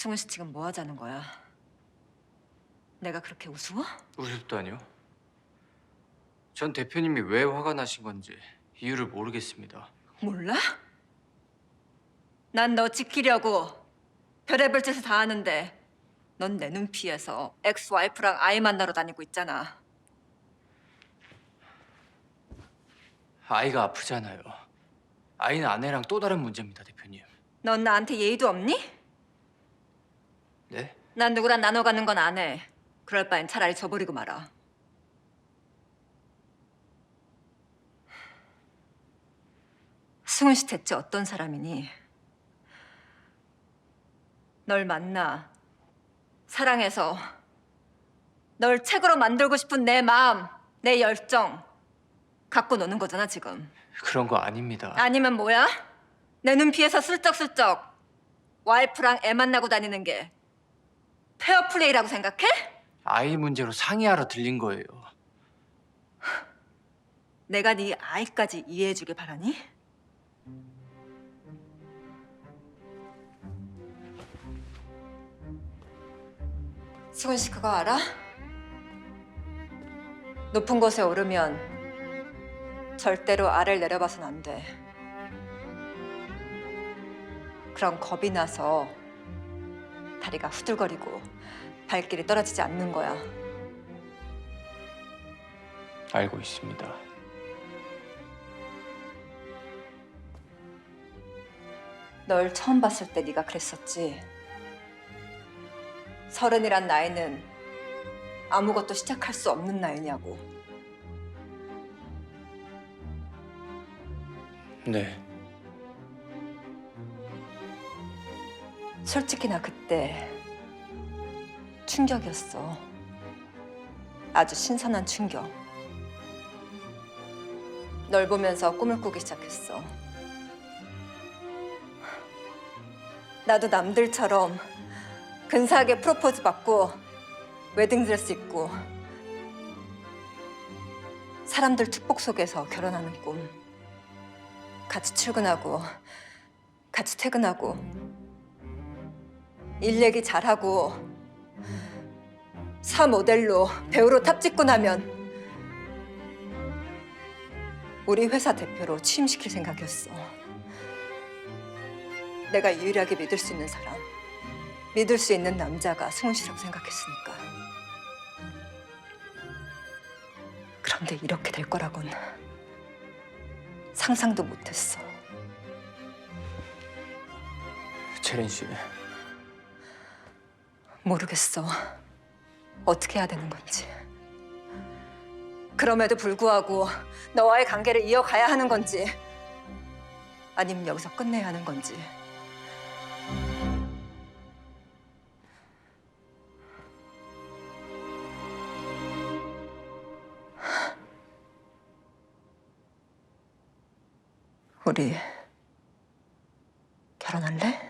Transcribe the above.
승훈 씨 지금 뭐 하자는 거야? 내가 그렇게 우스워? 우습다니요? 전 대표님이 왜 화가 나신 건지 이유를 모르겠습니다. 몰라? 난 너 지키려고 별의별 짓을 다 하는데 넌 내 눈 피해서 엑스 와이프랑 아이 만나러 다니고 있잖아. 아이가 아프잖아요. 아이는 아내랑 또 다른 문제입니다, 대표님. 넌 나한테 예의도 없니? 네? 난 누구랑 나눠 가는 건 안 해. 그럴 바엔 차라리 저버리고 말아. 승훈 씨 대체 어떤 사람이니? 널 만나 사랑해서 널 책으로 만들고 싶은 내 마음, 내 열정 갖고 노는 거잖아 지금. 그런 거 아닙니다. 아니면 뭐야? 내 눈 피해서 슬쩍슬쩍 와이프랑 애 만나고 다니는 게 페어플레이라고 생각해? 아이 문제로 상의하러 들린 거예요. 내가 네 아이까지 이해해주길 바라니? 수근 씨 그거 알아? 높은 곳에 오르면 절대로 아래를 내려봐선 안 돼. 그럼 겁이 나서 다리가 후들거리고 발길이 떨어지지 않는 거야. 알고 있습니다. 널 처음 봤을 때 네가 그랬었지. 서른이란 나이는 아무것도 시작할 수 없는 나이냐고. 네. 솔직히 나 그때 충격이었어. 아주 신선한 충격. 널 보면서 꿈을 꾸기 시작했어. 나도 남들처럼 근사하게 프로포즈 받고 웨딩드레스 입고 사람들 축복 속에서 결혼하는 꿈. 같이 출근하고 같이 퇴근하고 일 얘기 잘하고 사 모델로 배우로 탑 찍고 나면 우리 회사 대표로 취임시킬 생각이었어. 내가 유일하게 믿을 수 있는 사람, 믿을 수 있는 남자가 승훈 씨라고 생각했으니까. 그런데 이렇게 될 거라곤 상상도 못했어. 채린 씨, 모르겠어. 어떻게 해야 되는 건지. 그럼에도 불구하고 너와의 관계를 이어가야 하는 건지 아니면 여기서 끝내야 하는 건지. 우리 결혼할래?